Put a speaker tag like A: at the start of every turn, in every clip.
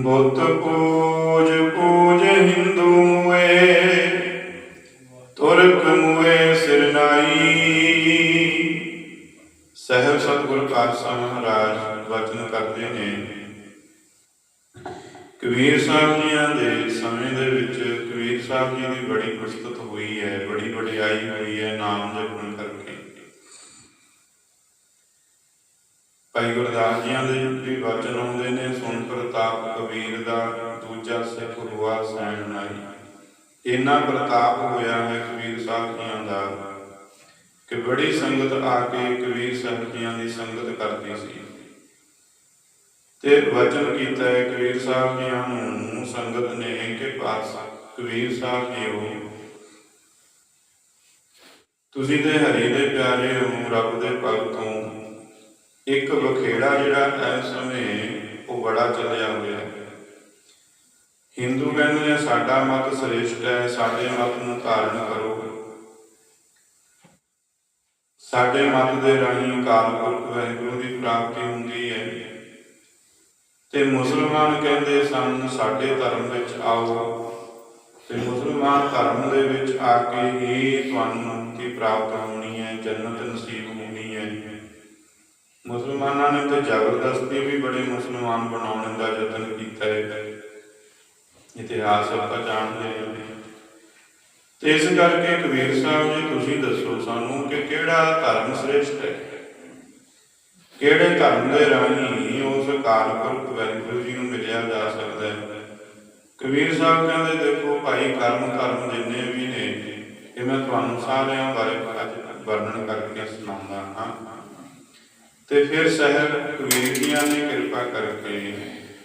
A: ਬੁੱਤ ਪੂਜ ਪੂਜ ਹਿੰਦੂ ਮੁਏ ਤੁਰਕ ਮੁਏ ਸਿਰਨਾਈ ਸਹਿਬ ਸਤਿਗੁਰ ਪਾਤਸ਼ਾਹ ਮਹਾਰਾਜ ਵਚਨ ਕਰਦੇ ਨੇ ਕਬੀਰ ਸਾਹਿਬ ਜੀਆਂ ਦੇ ਸਮੇਂ ਦੇ ਵਿੱਚ ਕਬੀਰ ਸਾਹਿਬ ਜੀ ਦੀ ਬੜੀ ਪ੍ਰਸਤੁਤ ਹੋਈ ਹੈ ਬੜੀ ਵਡਿਆਈ ਹੋਈ ਹੈ ਨਾਮ ਜਪਣ ਕਰ ਭਾਈ ਗੁਰਦਾਸ ਜੀਆਂ ਦੇ ਵੀ ਵਚਨ ਆਉਂਦੇ ਨੇ, ਸੁਣ ਪ੍ਰਤਾਪ ਕਬੀਰ ਦਾ, ਦੂਜਾ ਸਿੱਖ ਹੁਆ ਸੈਣ ਨਾਈ ਇੰਨਾ ਪ੍ਰਤਾਪ ਹੋਇਆ ਹੈ ਕਬੀਰ ਸਾਹਿਬ ਜੀਆਂ ਦਾ ਕਿ ਬੜੀ ਸੰਗਤ ਆ ਕੇ ਕਬੀਰ ਸਾਹਿਬ ਜੀਆਂ ਦੀ ਸੰਗਤ ਕਰਦੀ ਸੀ। ਤੇ ਵਚਨ ਕੀਤਾ ਹੈ, ਕਬੀਰ ਸਾਹਿਬ ਜੀਆਂ ਨੂੰ ਸੰਗਤ ਨੇ ਕਿ ਪਾਸ ਕਬੀਰ ਸਾਹਿਬ ਜੀਓ ਤੁਸੀਂ ਤੇ ਹਰੀ ਦੇ ਪਿਆਰੇ ਹੋ, ਰੱਬ ਦੇ ਭਗਤੋਂ ਇੱਕ ਵਖੇੜਾ ਜਿਹੜਾ ਇਸ ਸਮੇਂ ਉਹ ਬੜਾ ਚੱਲਿਆ ਹੋਇਆ ਹੈ। ਹਿੰਦੂ ਕਹਿੰਦੇ ਨੇ ਸਾਡਾ ਮਤ ਸ੍ਰੇਸ਼ਟ ਹੈ, ਸਾਡੇ ਮਤ ਨੂੰ ਧਾਰਨ ਕਰੋ। ਸਾਡੇ ਮਤ ਦੇ ਰਾਹੀਂ ਅਕਾਲ ਵਾਹਿਗੁਰੂ ਦੀ ਪ੍ਰਾਪਤੀ ਹੁੰਦੀ ਹੈ। ਤੇ ਮੁਸਲਮਾਨ ਕਹਿੰਦੇ ਸਨ, ਸਾਡੇ ਧਰਮ ਵਿੱਚ ਆਓ। ਤੇ ਮੁਸਲਮਾਨ ਧਰਮ ਦੇ ਵਿੱਚ ਆ ਕੇ ਹੀ ਤੁਹਾਨੂੰ ਮੁਕਤੀ ਪ੍ਰਾਪਤ ਹੋਣੀ ਹੈ, ਜੰਨਤ ਨਸੀਬ ਮੁਸਲਮਾਨਾਂ ਨੇ ਤੇ ਜ਼ਬਰਦਸਤੀ ਵੀ ਬੜੇ ਮੁਸਲਮਾਨ ਬਣਾਉਣ ਦਾ ਯਤਨ ਕੀਤਾ ਹੈ। ਇਤਿਹਾਸ ਆਪਾਂ ਜਾਣਦੇ ਹਾਂ। ਤੇ ਇਸ ਕਰਕੇ ਕਬੀਰ ਸਾਹਿਬ ਜੀ, ਤੁਸੀਂ ਦੱਸੋ ਸਾਨੂੰ ਕਿ ਕਿਹੜਾ ਧਰਮ ਸ੍ਰੇਸ਼ਟ ਹੈ? ਕਿਹੜੇ ਧਰਮ ਦੇ ਰਾਹੀਂ ਉਸ ਅਕਾਲ ਪੁਰਖ ਵਾਹਿਗੁਰੂ ਜੀ ਨੂੰ ਮਿਲਿਆ ਜਾ ਸਕਦਾ ਹੈ? ਕਬੀਰ ਸਾਹਿਬ ਕਹਿੰਦੇ, ਦੇਖੋ ਭਾਈ, ਕਰਮ ਧਰਮ ਜਿੰਨੇ ਵੀ ਨੇ, ਇਹ ਮੈਂ ਤੁਹਾਨੂੰ ਸਾਰਿਆਂ ਬਾਰੇ ਅੱਜ ਵਰਣਨ ਕਰਕੇ ਸੁਣਾਉਂਦਾ ਹਾਂ। ਤੇ ਫਿਰ ਸਹਿਬ ਕਬੀਰ ਜੀਆਂ ਨੇ ਕਿਰਪਾ ਕਰਕੇ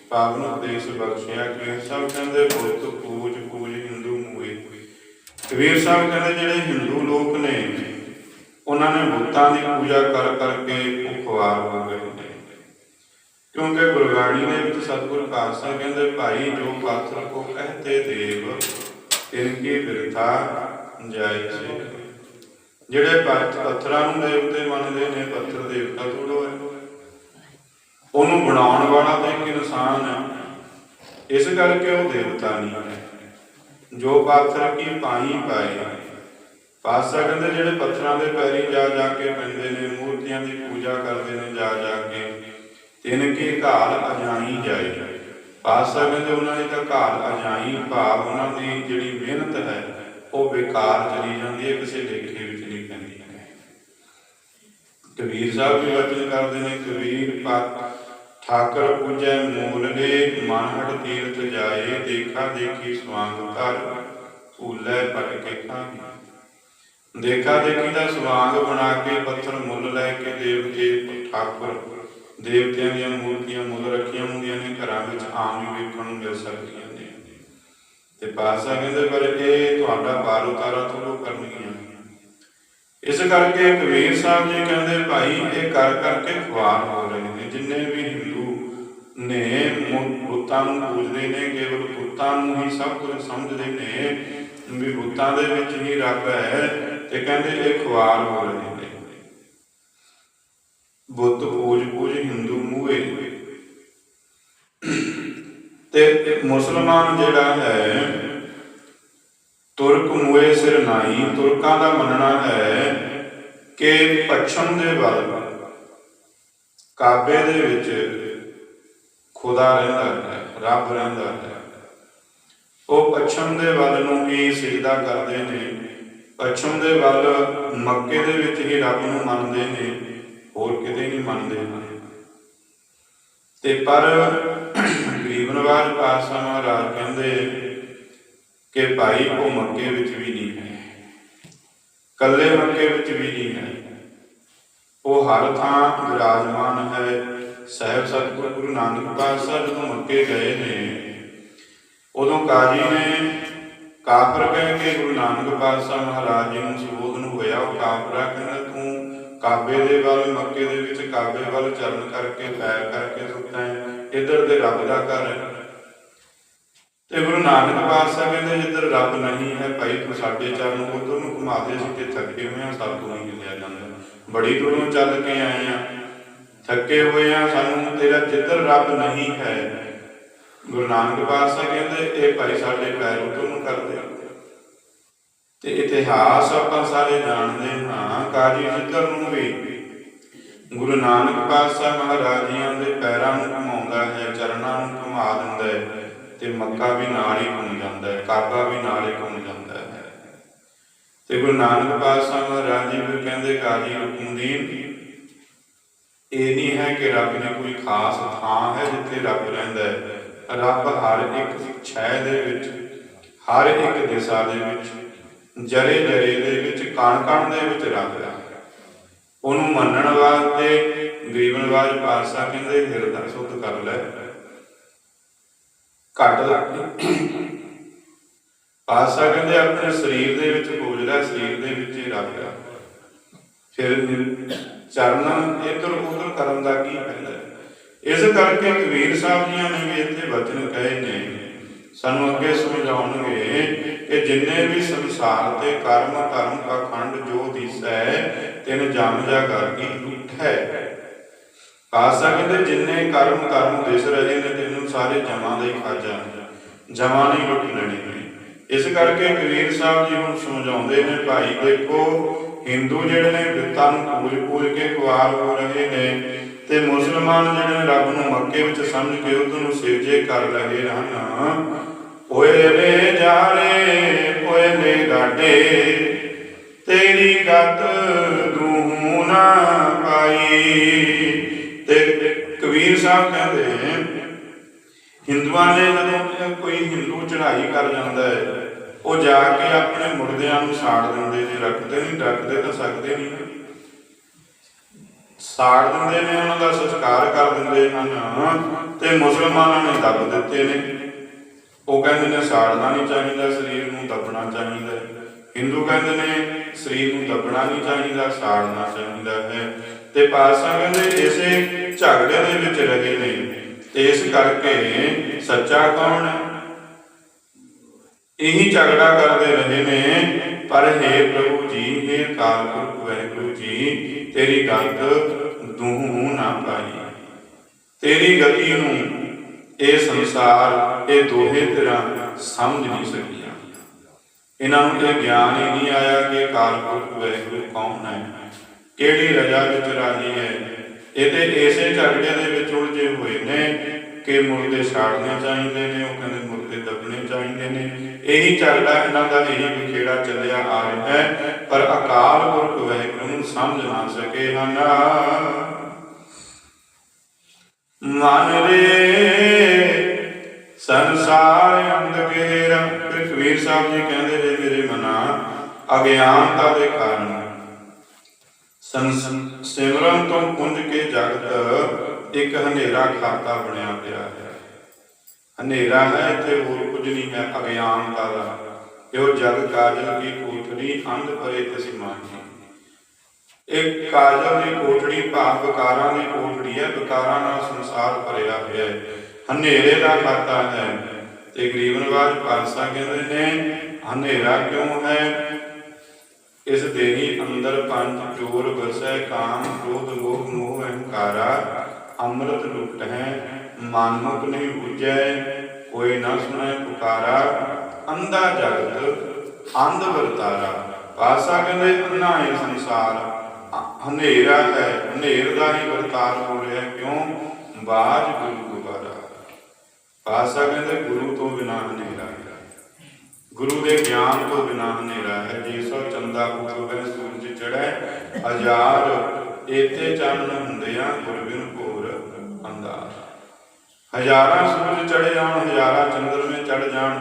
A: ਪਾਵਨ ਉਪਦੇਸ਼ ਬਖਸ਼ਿਆ ਕਿ ਸਭ ਕਹਿੰਦੇ ਬੁੱਤ ਪੂਜ ਪੂਜ ਹਿੰਦੂ ਮੂਏ ਕਬੀਰ ਸਾਹਿਬ ਕਹਿੰਦੇ ਜਿਹੜੇ ਹਿੰਦੂ ਲੋਕ ਨੇ, ਉਹਨਾਂ ਨੇ ਬੁੱਤਾਂ ਦੀ ਪੂਜਾ ਕਰ ਕਰਕੇ ਉਪਵਾਰ ਹੋ ਗਏ ਨੇ ਕਿਉਂਕਿ ਗੁਰਬਾਣੀ ਦੇ ਵਿੱਚ ਸਤਿਗੁਰ ਪਾਤਸ਼ਾਹ ਕਹਿੰਦੇ, ਭਾਈ, ਜੋ ਪਾਤਰ ਕੋ ਕਹਤੇ ਦੇਵ ਤਿਨਕੀ ਬਿਰਥਾ ਜਾਇ ਸੇ ਜਿਹੜੇ ਪੱਥ- ਪੱਥਰਾਂ ਨੂੰ ਦੇਵਤੇ ਮੰਨਦੇ ਨੇ, ਪੱਥਰ ਦੇਵਤਾ ਥੋੜੋ ਹੈ ਉਹਨੂੰ ਬਣਾਉਣ ਵਾਲਾ ਤਾਂ ਇੱਕ ਇਨਸਾਨ ਹੈ ਇਸ ਕਰਕੇ ਉਹ ਦੇਵਤਾ ਨਹੀਂ ਹੈ। ਜੋ ਪਾਥਰ ਕੀ ਪਾਈ ਪਾਏ ਪਾਸਾ ਕਹਿੰਦੇ ਜਿਹੜੇ ਪੱਥਰਾਂ ਦੇ ਪੈਰੀ ਜਾ ਜਾ ਕੇ ਪੈਂਦੇ ਨੇ, ਮੂਰਤੀਆਂ ਦੀ ਪੂਜਾ ਕਰਦੇ ਨੇ ਜਾ ਜਾ ਕੇ, ਤਿੰਨ ਕੇ ਘਾਲ ਅਜਾਈ ਜਾਏ। ਪਾਸਾ ਕਹਿੰਦੇ ਉਹਨਾਂ ਦੀ ਤਾਂ ਘਾਲ ਅਜਾਈ ਭਾਵ ਉਹਨਾਂ ਦੀ ਜਿਹੜੀ ਮਿਹਨਤ ਹੈ, ਉਹ ਬੇਕਾਰ ਚਲੀ ਜਾਂਦੀ ਹੈ ਕਿਸੇ ਲੇਖੇ ਵਿੱਚ। ਕਬੀਰ ਸਾਹਿਬ ਵੀ ਵਚਨ ਕਰਦੇ ਨੇ, ਕਬੀਰ ਪਤ ਠਾਕਰ ਪੂਜੈ ਮੂਲਲੇ ਮਨਹਟ ਤੀਰਥ ਜਾਏ, ਦੇਖਾ ਦੇਖੀ ਸਵਾਂਗ ਕਰ ਭੂਲੇ ਪਟ ਕੇ ਖਾਹੀ। ਦੇਖਾ ਦੇਖੀ ਦਾ ਸਵਾਂਗ ਬਣਾ ਕੇ ਪੱਥਰ ਮੁੱਲ ਲੈ ਕੇ ਦੇਵਤੇ ਠਾਕੁਰ, ਦੇਵਤਿਆਂ ਦੀਆਂ ਮੂਰਤੀਆਂ ਮੁੱਲ ਰੱਖੀਆਂ ਹੁੰਦੀਆਂ ਨੇ, ਘਰਾਂ ਵਿੱਚ ਆਮ ਹੀ ਵੇਖਣ ਨੂੰ ਮਿਲ ਸਕਦੀਆਂ ਨੇ। ਤੇ ਪਾਸਾ ਕਹਿੰਦੇ, ਪਰ ਇਹ ਤੁਹਾਡਾ ਪਾਰ ਉਤਾਰਾ ਤੋਂ ਕਰਨੀਆਂ ਇਸ ਕਰਕੇ ਕਬੀਰ ਸਾਹਿਬ ਜੀ ਕਹਿੰਦੇ, ਭਾਈ, ਇਹ ਕਰ ਕਰਕੇ ਖੁਆਰ ਹੋ ਰਹੇ ਨੇ ਜਿੰਨੇ ਵੀ ਹਿੰਦੂ ਨੇ ਬੁੱਤਾਂ ਨੂੰ ਪੂਜਦੇ ਨੇ, ਕੇਵਲ ਬੁੱਤਾਂ ਨੂੰ ਹੀ ਸਭ ਕੁਝ ਸਮਝਦੇ ਨੇ, ਵੀ ਬੁੱਤਾਂ ਦੇ ਵਿੱਚ ਹੀ ਰੱਬ ਹੈ ਤੇ ਕਹਿੰਦੇ ਇਹ ਖੁਆਰ ਹੋ ਰਹੇ ਨੇ। ਬੁੱਤ ਪੂਜ ਪੂਜ ਹਿੰਦੂ ਮੂਏ ਤੇ ਮੁਸਲਮਾਨ ਜਿਹੜਾ ਹੈ ਤੁਰਕ ਮੂਏ ਸਿਰ ਨਾਈ ਤੁਰਕਾਂ ਦਾ ਮੰਨਣਾ ਹੈ ਕਿ ਪੱਛਮ ਦੇ ਵੱਲ ਕਾਬੇ ਦੇ ਵਿੱਚ ਖੁਦਾ ਰਹਿੰਦਾ ਹੈ, ਰੱਬ ਰਹਿੰਦਾ ਹੈ। ਉਹ ਪੱਛਮ ਦੇ ਵੱਲ ਨੂੰ ਹੀ ਸਿਜਦਾ ਕਰਦੇ ਨੇ, ਪੱਛਮ ਦੇ ਵੱਲ ਮੱਕੇ ਦੇ ਵਿੱਚ ਹੀ ਰੱਬ ਨੂੰ ਮੰਨਦੇ ਨੇ, ਹੋਰ ਕਿਤੇ ਨਹੀਂ ਮੰਨਦੇ। ਤੇ ਪਰ ਗਰੀਬ ਨਵਾਜ ਪਾਤਸ਼ਾਹ ਮਹਾਰਾਜ ਕਹਿੰਦੇ ਕਿ ਭਾਈ ਉਹ ਮੱਕੇ ਵਿੱਚ ਵੀ ਨਹੀਂ ਹੈ। ਕੱਲੇ ਮੱਕੇ ਵਿੱਚ ਵੀ ਨਹੀਂ ਹੈ। ਉਹ ਹਰ ਥਾਂ ਵਿਰਾਜਮਾਨ ਹੈ। ਸਹਿਬ ਸਤਿਗੁਰੂ ਗੁਰੂ ਨਾਨਕ ਪਾਤਸ਼ਾਹ ਜਦੋਂ ਮੱਕੇ ਗਏ ਨੇ, ਉਦੋਂ ਕਾਜੀ ਨੇ ਕਾਫਰ ਕਹਿ ਕੇ ਗੁਰੂ ਨਾਨਕ ਪਾਤਸ਼ਾਹ ਮਹਾਰਾਜ ਜੀ ਨੂੰ ਸੰਬੋਧਨ ਹੋਇਆ, ਉਹ ਕਾਫਰਾ ਕਹਿੰਦਾ ਤੂੰ ਕਾਬੇ ਦੇ ਵੱਲ, ਮੱਕੇ ਦੇ ਵਿੱਚ ਕਾਬੇ ਵੱਲ ਚਰਨ ਕਰਕੇ, ਪੈਰ ਕਰਕੇ ਸੁੱਤਾ ਹੈ। ਇੱਧਰ ਦੇ ਰੱਬ ਦਾ ਘਰ ਹੈ। ਤੇ ਗੁਰੂ ਨਾਨਕ ਪਾਤਸ਼ਾਹ ਕਹਿੰਦੇ ਜਿੱਧਰ ਰੱਬ ਨਹੀਂ ਹੈ ਭਾਈ, ਤੂੰ ਸਾਡੇ ਚਰਨ ਉਧਰ ਨੂੰ ਘੁਮਾ ਦੇ, ਅਸੀਂ ਤੇ ਥੱਕੇ ਹੋਏ ਆ ਸਭ ਤੋਂ ਨਹੀਂ ਹਿੱਲਿਆ ਜਾਂਦਾ। ਬੜੀ ਦੂਰੋਂ ਚੱਲ ਕੇ ਆਏ ਆ ਥੱਕੇ ਹੋਏ ਆ ਸਾਨੂੰ ਤੇਰਾ ਜਿੱਧਰ ਰੱਬ ਨਹੀਂ ਹੈ। ਗੁਰੂ ਨਾਨਕ ਪਾਤਸ਼ਾਹ ਕਹਿੰਦੇ, ਇਹ ਭਾਈ ਸਾਡੇ ਪੈਰ ਉਤਮ ਕਰਦੇ। ਤੇ ਇਤਿਹਾਸ ਆਪਾਂ ਸਾਰੇ ਜਾਣਦੇ ਹਾਂ, ਕਾਜੀ ਜਿੱਤਰ ਨੂੰ ਵੀ। ਗੁਰੂ ਨਾਨਕ ਪਾਤਸ਼ਾਹ ਮਹਾਰਾਜ ਜੀਆਂ ਦੇ ਪੈਰਾਂ ਨੂੰ ਘੁਮਾਉਂਦਾ ਹੈ, ਚਰਨਾਂ ਨੂੰ ਘੁਮਾ ਦਿੰਦਾ ਹੈ। ਤੇ ਮੱਕਾ ਵੀ ਨਾਲ ਹੀ ਘੁੰਮ ਜਾਂਦਾ ਹੈ, ਕਾਬਾ ਵੀ ਨਾਲ ਹੀ ਘੁੰਮ ਜਾਂਦਾ ਹੈ। ਤੇ ਗੁਰੂ ਨਾਨਕ ਪਾਤਸ਼ਾਹ ਮਹਾਰਾਜ ਜੀ ਵੀ ਕਹਿੰਦੇ ਕਾਜੀ ਹੁਕਮਦੀਨ ਇਹ ਨਹੀਂ ਹੈ ਕਿ ਰੱਬ ਨੇ ਕੋਈ ਖਾਸ ਥਾਂ ਹੈ ਜਿੱਥੇ ਰੱਬ ਰਹਿੰਦਾ ਹੈ। ਰੱਬ ਹਰ ਇੱਕ ਛੈ ਦੇ ਵਿੱਚ, ਹਰ ਇੱਕ ਦਿਸ਼ਾ ਦੇ ਵਿੱਚ, ਜਰੇ ਜਰੇ ਦੇ ਵਿੱਚ, ਕਣ ਕਣ ਦੇ ਵਿੱਚ ਰੱਬ ਹੈ। ਉਹਨੂੰ ਮੰਨਣ ਵਾਸਤੇ ਗਰੀਬ ਪਾਤਸ਼ਾਹ ਕਹਿੰਦੇ, ਹਿਰਦਾ ਸੁੱਧ ਕਰ ਲੈ। ਘੱਟ ਪਾਤਸ਼ਾਹ ਕਹਿੰਦੇ ਆਪਣੇ ਸਰੀਰ ਦੇ ਵਿੱਚ ਪੂਜਦਾ ਸਰੀਰ ਦੇ ਵਿੱਚ ਹੀ ਰੱਬ ਹੈ ਫਿਰ ਚਰਨ ਇਧਰ ਉਧਰ ਕਰਨ ਦਾ ਕੀ ਫਾਇਦਾ? ਇਸ ਕਰਕੇ ਕਬੀਰ ਸਾਹਿਬ ਜੀਆਂ ਨੇ ਵੀ ਇੱਥੇ ਵਚਨ ਕਹੇ ਨੇ, ਸਾਨੂੰ ਅੱਗੇ ਸਮਝਾਉਣਗੇ ਕਿ ਜਿੰਨੇ ਵੀ ਸੰਸਾਰ ਤੇ ਕਰਮ, ਧਰਮ ਅਖੰਡ ਜੋ ਦਿਸੈ, ਤਿਨ ਜਮ ਜਾ ਕਰ ਕੀ ਉਠੈ। ਆਸਾ ਕਹਿੰਦੇ ਜਿੰਨੇ ਕਰਮ, ਧਰਮ ਦਿਸ ਰਹੇ ਨੇ ਸਾਰੇ ਜਮਾਂ ਦਾ ਹੀ ਖਾਜਾ ਜਮਾਂ ਨਹੀਂ ਲੁੱਟ ਲੈਣੀ। ਇਸ ਕਰਕੇ ਕਬੀਰ ਸਾਹਿਬ ਜੀ ਹੁਣ ਸਮਝਾਉਂਦੇ ਨੇ, ਭਾਈ ਦੇਖੋ, ਹਿੰਦੂ ਜਿਹੜੇ ਨੇ ਬਿੱਤਾਂ ਨੂੰ ਪੂਜ ਪੂਜ ਕੇ ਕੁਆਰ ਹੋ ਰਹੇ ਨੇ ਤੇ ਮੁਸਲਮਾਨ ਜਿਹੜੇ ਰੱਬ ਨੂੰ ਮੱਕੇ ਵਿੱਚ ਸਮਝ ਕੇ ਉਸ ਨੂੰ ਸਿਰਜੇ ਕਰ ਰਹੇ ਹਨ। ਓਏ ਰੇ ਜਾਰੇ, ਓਏ ਨੇ ਗਾਡੇ, ਤੇਰੀ ਗੱਤ ਦੂਹੂ ਨਾ ਪਾਈ। ਤੇ ਕਬੀਰ ਸਾਹਿਬ ਕਹਿੰਦੇ ਹਿੰਦੂਆਂ ਨੇ ਜਦੋਂ ਕੋਈ ਹਿੰਦੂ ਚੜ੍ਹਾਈ ਕਰ ਜਾਂਦਾ ਹੈ, ਉਹ ਜਾ ਕੇ ਆਪਣੇ ਮੁਰਦਿਆਂ ਨੂੰ ਸਾੜ ਦਿੰਦੇ ਨੇ, ਰੱਖਦੇ ਨਹੀਂ ਰੱਖਦੇ ਤਾਂ ਸਕਦੇ ਨਹੀਂ। ਸਾੜ ਦਿੰਦੇ ਨੇ, ਉਹਨਾਂ ਦਾ ਸੰਸਕਾਰ ਕਰ ਦਿੰਦੇ ਹਨ ਤੇ ਮੁਸਲਮਾਨਾਂ ਨੇ ਦੱਬ ਦਿੱਤੇ ਨੇ। ਉਹ ਕਹਿੰਦੇ ਨੇ, ਸਾੜਨਾ ਨਹੀਂ ਚਾਹੀਦਾ, ਸਰੀਰ ਨੂੰ ਦੱਬਣਾ ਚਾਹੀਦਾ ਹਿੰਦੂ ਕਹਿੰਦੇ ਨੇ, ਸਰੀਰ ਨੂੰ ਦੱਬਣਾ ਨਹੀਂ ਚਾਹੀਦਾ, ਸਾੜਨਾ ਚਾਹੀਦਾ ਹੈ। ਤੇ ਪਾਤਸ਼ਾਹ ਕਹਿੰਦੇ, ਇਸੇ ਝਗੜੇ ਦੇ ਵਿੱਚ ਰਹੇ ਨੇ। ਇਸ ਕਰਕੇ ਸੱਚਾ ਕੌਣ ਹੈ? ਇਹੀ ਝਗੜਾ ਕਰਦੇ ਰਹੇ ਨੇ, ਪਰ ਹੈ ਪ੍ਰਭੂ ਜੀ, ਹੈ ਕਾਲ ਪੁਰਖ ਜੀ, ਤੇਰੀ ਗੰਗ ਦੂਹੂ ਨਾ ਪਾਈ। ਤੇਰੀ ਗਤੀ ਨੂੰ ਇਹ ਸੰਸਾਰ, ਇਹ ਦੋਹੇ ਤਰ੍ਹਾਂ ਸਮਝ ਨਹੀਂ ਸਕੀਆਂ। ਇਹਨਾਂ ਨੂੰ ਇਹ ਗਿਆਨ ਹੀ ਨਹੀਂ ਆਇਆ ਕਿ ਕਾਲ ਪੁਰਖ ਵਾਹਿਗੁਰੂ ਕੌਣ ਹੈ, ਕਿਹੜੀ ਰਜਾ ਵਿੱਚ ਰਾਜੀ ਹੈ ਇਹ ਇਸੇ ਝਗੜੇ ਦੇ ਵਿੱਚ ਉਲਝੇ ਹੋਏ ਨੇ ਕਿ ਮੁਰਦੇ ਛਾੜਨੇ ਚਾਹੀਦੇ ਨੇ, ਉਹ ਕਹਿੰਦੇ ਮੁਰਦੇ ਦੱਬਣੇ ਚਾਹੀਦੇ ਨੇ। ਇਹੀ ਝਗੜਾ ਇਹਨਾਂ ਦਾ ਇਹੀ ਵਿਖੇੜਾ ਚੱਲਿਆ ਆ ਰਿਹਾ ਹੈ। ਪਰ ਅਕਾਲ ਪੁਰਖ ਵਾਹਿਗੁਰੂ ਨੂੰ ਸਮਝ ਨਾ ਸਕੇ ਹਨ। ਮਨ ਰੇ ਸੰਸਾਰ ਅੰਧ ਘੇਰਾ ਫਿਰ ਸਾਹਿਬ ਜੀ ਕਹਿੰਦੇ ਜੇ ਮੇਰੇ ਮਨਾ, ਅਗਿਆਨਤਾ ਦੇ ਕਾਰਨ ਸਿਮਰਨ ਤੋਂ ਪੁੰਜ ਕੇ ਜਗਤ, ਇੱਕ ਹਨੇਰਾ ਖਾਤਾ ਬਣਿਆ ਪਿਆ ਹੈ। ਹਨੇਰਾ ਹੈ ਇੱਥੇ ਹੋਰ ਕੁਝ ਨਹੀਂ ਹੈ ਅਗਿਆਨਤਾ ਦਾ ਇਹੋ ਜਗ ਕਾਜਲ ਕੀ ਕੋਠੜੀ, ਅੰਧ ਪਰੇ ਤਿਸ ਮਾਹੀ ਇੱਕ ਕਾਜਲ ਦੀ ਕੋਠੜੀ ਭਾਵ ਵਿਕਾਰਾਂ ਦੀ ਕੋਠੜੀ ਹੈ, ਵਿਕਾਰਾਂ ਨਾਲ ਸੰਸਾਰ ਭਰਿਆ ਹੋਇਆ ਹੈ। ਹਨੇਰੇ ਦਾ ਖਾਤਾ ਹੈ। ਤੇ ਗਰੀਬ ਨਵਾਜ ਪਾਤਸ਼ਾਹ ਕਹਿੰਦੇ ਨੇ, ਹਨੇਰਾ ਕਿਉਂ ਹੈ? ਇਸ ਦੇਹੀ ਅੰਦਰ ਪੰਜ ਚੋਰ, ਵਸੈ, ਕਾਮ, ਕ੍ਰੋਧ ਲੋਭ ਮੋਹ, ਅਹੰਕਾਰਾ, ਅੰਮ੍ਰਿਤ ਲੁਕਟ ਹੈ ਮਾਨੁਕ ਨਹੀਂ ਬੁਝੈ ਕੋਈ ਨਾ ਸੁਣੈ ਪੁਕਾਰਾ, ਅੰਧਾ ਜਗਤ, ਅੰਧ ਵਰਤਾਰਾ, ਪਾਸਾ ਕਹਿੰਦੇ ਅੰਨਾ ਇਹ ਸੰਸਾਰ ਹਨੇਰਾ ਹੈ, ਹਨੇਰ ਦਾ ਹੀ ਵਰਤਾਰ ਹੋ ਰਿਹਾ ਕਿਉਂ? ਬਾਜ ਗੁਰੂ ਗੁਬਾਰਾ। ਪਾਸਾ ਕਹਿੰਦੇ ਗੁਰੂ ਤੋਂ ਬਿਨਾਂ ਹਨੇਰਾ। ਗੁਰੂ ਦੇ ਗਿਆਨ ਤੋਂ ਬਿਨਾਂ ਹਨੇਰਾ ਹੈ। ਜੇ ਸੋ ਚੰਦਾ ਉਗਵੇ ਸੂਰਜ ਚੜ੍ਹੈ, ਹਜ਼ਾਰ ਏਤੇ ਚੰਨ ਹੁੰਦਿਆਂ ਗੁਰਬਿਨ ਘੋਰ ਅੰਧਾਰ। ਹਜ਼ਾਰਾਂ ਸੂਰਜ ਚੜ੍ਹ ਜਾਣ, ਹਜ਼ਾਰਾਂ ਚੰਦਰਮੇ ਚੜ੍ਹ ਜਾਣ,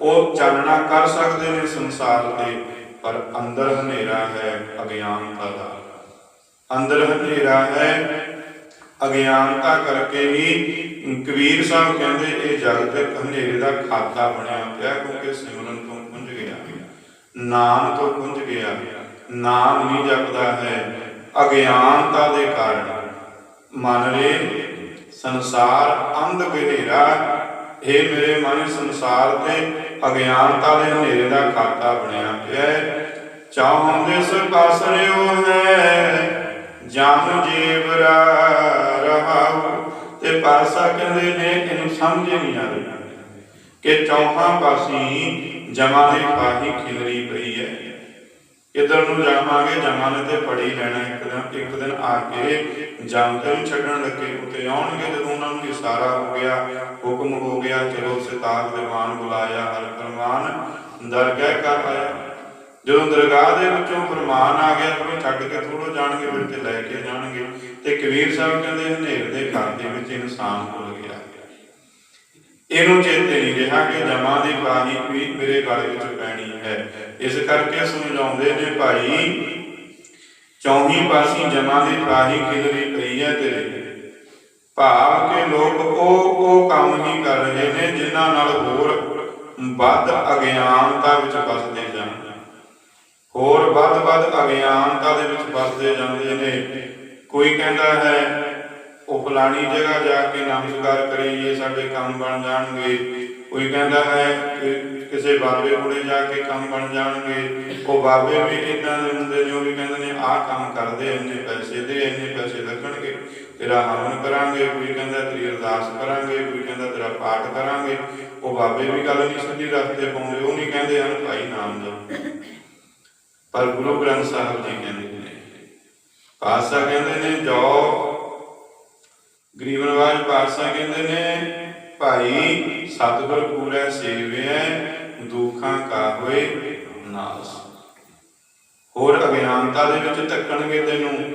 A: ਉਹ ਚਾਨਣਾ ਕਰ ਸਕਦੇ ਨੇ ਸੰਸਾਰ ਤੇ, ਪਰ ਅੰਦਰ ਹਨੇਰਾ ਹੈ ਅਗਿਆਨਤਾ ਦਾ ਅੰਦਰ ਹਨੇਰਾ ਹੈ ਅਗਿਆਨਤਾ ਕਰਕੇ ਹੀ ਕਬੀਰ ਸਾਹਿਬ ਕਹਿੰਦੇ, ਇਹ ਜਗਤ ਇੱਕ ਹਨੇਰੇ ਦਾ ਖਾਤਾ ਬਣਿਆ ਪਿਆ ਕਿਉਂਕਿ ਸਿਮਰਨ ਤੋਂ ਪੁੰਜ ਗਿਆ। ਨਾਮ ਤੋਂ ਪੁੰਜ ਗਿਆ। ਨਾਮ ਨਹੀਂ ਜਪਦਾ ਹੈ। ਅਗਿਆਨਤਾ ਦੇ ਕਾਰਨ। ਮਨ ਰੇ, ਸੰਸਾਰ ਅੰਧ ਹਨੇਰਾ ਇਹ ਮੇਰੇ ਮਨ ਸੰਸਾਰ ਤੇ ਅਗਿਆਨਤਾ ਦੇ ਹਨੇਰੇ ਦਾ ਖਾਤਾ ਬਣਿਆ ਪਿਆ ਹੈ। ਚਾਹੁੰ ਦਿਸ ਹੈ। ਜਮ ਜੀਵ ਰਹਾਉ, ਤੇ ਪਾਤਸ਼ਾਹ ਕਹਿੰਦੇ ਨੇ ਇਹਨੂੰ ਸਮਝ ਨਹੀਂ ਆ ਰਹੀ। ਕਿ ਚੌਹਾਂ ਪਾਸੀ ਜਮਾਂ ਦੀ ਖਿਲਰੀ ਪਈ ਹੈ। ਇਧਰ ਨੂੰ ਜਾਵਾਂਗੇ, ਜਮਾਂ ਤੇ ਪੜੀ ਲੈਣਾ ਇੱਕ ਦਿਨ ਇੱਕ ਦਿਨ ਆ ਕੇ ਜਮ ਨੂੰ ਛੱਡਣ ਲੱਗੇ। ਉੱਤੇ ਆਉਣਗੇ ਜਦੋਂ ਉਹਨਾਂ ਨੂੰ ਇਸ਼ਾਰਾ ਹੋ ਗਿਆ, ਹੁਕਮ ਹੋ ਗਿਆ ਚਲੋ ਸਿਤਾਰ ਦੀਵਾਨ ਬੁਲਾਇਆ, ਹਰ ਫਰਮਾਨ ਦਰਗਾਹ ਕਰ ਆਇਆ। ਜਦੋਂ ਦਰਗਾਹ ਦੇ ਵਿੱਚੋਂ ਫਰਮਾਨ ਆ ਗਿਆ ਤਾਂ ਛੱਡ ਕੇ ਥੋੜੋ ਜਾਣਗੇ, ਫਿਰ ਤੇ ਲੈ ਕੇ ਜਾਣਗੇ। ਤੇ ਕਬੀਰ ਸਾਹਿਬ ਕਹਿੰਦੇ ਹਨੇਰ ਦੇ ਘਰ ਦੇ ਵਿੱਚ ਇਨਸਾਨ ਭੁੱਲ ਗਿਆ। ਇਹਨੂੰ ਚੇਤੇ ਨਹੀਂ ਰਿਹਾ ਕਿ ਜਮਾਂ ਦੀ ਪਾਹੀ ਵੀ ਮੇਰੇ ਗਲ ਵਿੱਚ ਪੈਣੀ ਹੈ। ਇਸ ਕਰਕੇ ਸਮਝਾਉਂਦੇ ਨੇ, ਭਾਈ, ਚੌਹੀ ਪਾਸੀ ਜਮਾਂ ਦੀ ਪਾਹੀ ਖਿਲਰੀ ਪਈ ਹੈ ਤੇਰੇ। ਭਾਵ ਕਿ ਲੋਕ ਉਹ ਉਹ ਕੰਮ ਹੀ ਕਰ ਰਹੇ ਨੇ ਜਿਨ੍ਹਾਂ ਨਾਲ ਹੋਰ ਵੱਧ ਅਗਿਆਨਤਾ ਵਿੱਚ ਫਸਦੇ ਜਾਂਦੇ ਹੋਰ ਵੱਧ ਵੱਧ ਅਗਿਆਨਤਾ ਦੇ ਵਿੱਚ ਫਸਦੇ ਜਾਂਦੇ ਨੇ। ਕੋਈ ਕਹਿੰਦਾ ਹੈ, ਉਹ ਫਲਾਣੀ ਜਗ੍ਹਾ ਜਾ ਕੇ ਨਮਸਕਾਰ ਕਰੀਏ ਸਾਡੇ ਕੰਮ ਬਣ ਜਾਣਗੇ। ਕੋਈ ਕਹਿੰਦਾ ਹੈ, ਕਿ ਕਿਸੇ ਬਾਬੇ ਕੋਲੇ ਜਾ ਕੇ ਕੰਮ ਬਣ ਜਾਣਗੇ। ਉਹ ਬਾਬੇ ਵੀ ਇਦਾਂ ਦੇ ਹੁੰਦੇ ਨੇ, ਉਹ ਵੀ ਕਹਿੰਦੇ ਨੇ, ਆਹ ਕੰਮ ਕਰਦੇ, ਇੰਨੇ ਪੈਸੇ ਦੇ, ਇੰਨੇ ਪੈਸੇ ਲੱਗਣਗੇ। ਤੇਰਾ ਹਵਨ ਕਰਾਂਗੇ, ਕੋਈ ਕਹਿੰਦਾ ਤੇਰੀ ਅਰਦਾਸ ਕਰਾਂਗੇ, ਕੋਈ ਕਹਿੰਦਾ ਤੇਰਾ ਪਾਠ ਕਰਾਂਗੇ। ਉਹ ਬਾਬੇ ਵੀ ਗੱਲ ਨਹੀਂ ਸਿੱਧੀ ਰਸਤੇ ਪਾਉਂਦੇ, ਉਹ ਨਹੀਂ ਕਹਿੰਦੇ, ਹਨ ਭਾਈ ਨਾਮ ਜਪ ਪਰ ਗੁਰੂ ਗ੍ਰੰਥ ਸਾਹਿਬ ਜੀ ਕਹਿੰਦੇ ਪਾਤਸ਼ਾਹ ਕਹਿੰਦੇ ਨੇ ਜੋ ਗਰੀਬ ਨਵਾਜ ਪਾਤਸ਼ਾਹ ਕਹਿੰਦੇ ਨੇ, ਭਾਈ, ਸਤਿਗੁਰ ਪੂਰੈ ਸੇਵਿਐ, ਦੁੱਖਾਂ ਕਾ ਹੋਏ ਨਾਸ। ਹੋਰ ਅਗਿਆਨਤਾ ਦੇ ਵਿੱਚ ਧੱਕਣਗੇ ਤੈਨੂੰ।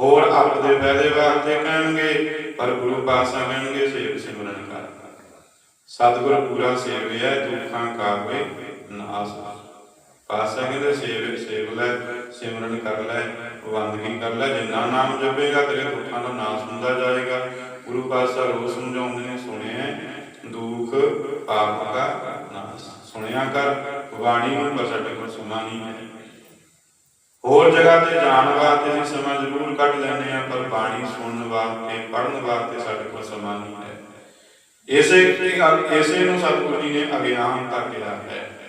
A: ਹੋਰ ਆਪਦੇ ਫਾਇਦੇ ਵਾਸਤੇ ਕਹਿਣਗੇ, ਪਰ ਗੁਰੂ ਪਾਤਸ਼ਾਹ ਕਹਿਣਗੇ, ਸੇਵ ਸਿਮਰਨ ਕਰ। ਸਤਿਗੁਰ ਪੂਰਾ ਸੇਵਿਐ, ਦੁੱਖਾਂ ਕਾ ਹੋਏ ਨਾਸ। ਪਾਤਸ਼ਾਹ ਕਹਿੰਦੇ ਸੇਵ ਸੇਵ ਲੈ, ਸਿਮਰਨ ਕਰ ਲੈ ਬੰਦਗੀ ਕਰ ਲੈ। ਜਿੰਨਾ ਨਾਮ ਜਪੇਗਾ, ਤੇਰੇ ਦੁੱਖਾਂ ਦਾ ਨਾਸ ਹੁੰਦਾ ਜਾਏਗਾ। ਗੁਰੂ ਪਾਤਸ਼ਾਹ ਰੋਜ਼ ਸਮਝਾਉਂਦੇ ਨੇ, ਸੁਣਿਆ ਦੁੱਖ ਪਾਪ ਦਾ ਨਾਸ। ਸੁਣਿਆ ਕਰ, ਬਾਣੀ ਨੂੰ ਪਰ ਸਾਡੇ ਕੋਲ ਸਮਾਂ ਨਹੀਂ ਹੈ। ਹੋਰ ਜਗ੍ਹਾ ਤੇ ਜਾਣ ਵਾਸਤੇ ਅਸੀਂ ਸਮਾਂ ਜ਼ਰੂਰ ਕੱਢ ਲੈਂਦੇ ਆ ਪਰ ਬਾਣੀ ਸੁਣਨ ਵਾਸਤੇ, ਪੜ੍ਹਨ ਵਾਸਤੇ ਸਾਡੇ ਕੋਲ ਸਮਾਂ ਨਹੀਂ ਹੈ। ਇਸੇ ਇਸੇ ਨੂੰ ਸਤਿਗੁਰੂ ਜੀ ਨੇ ਅਗਿਆਨਤਾ ਕਿਹਾ ਹੈ।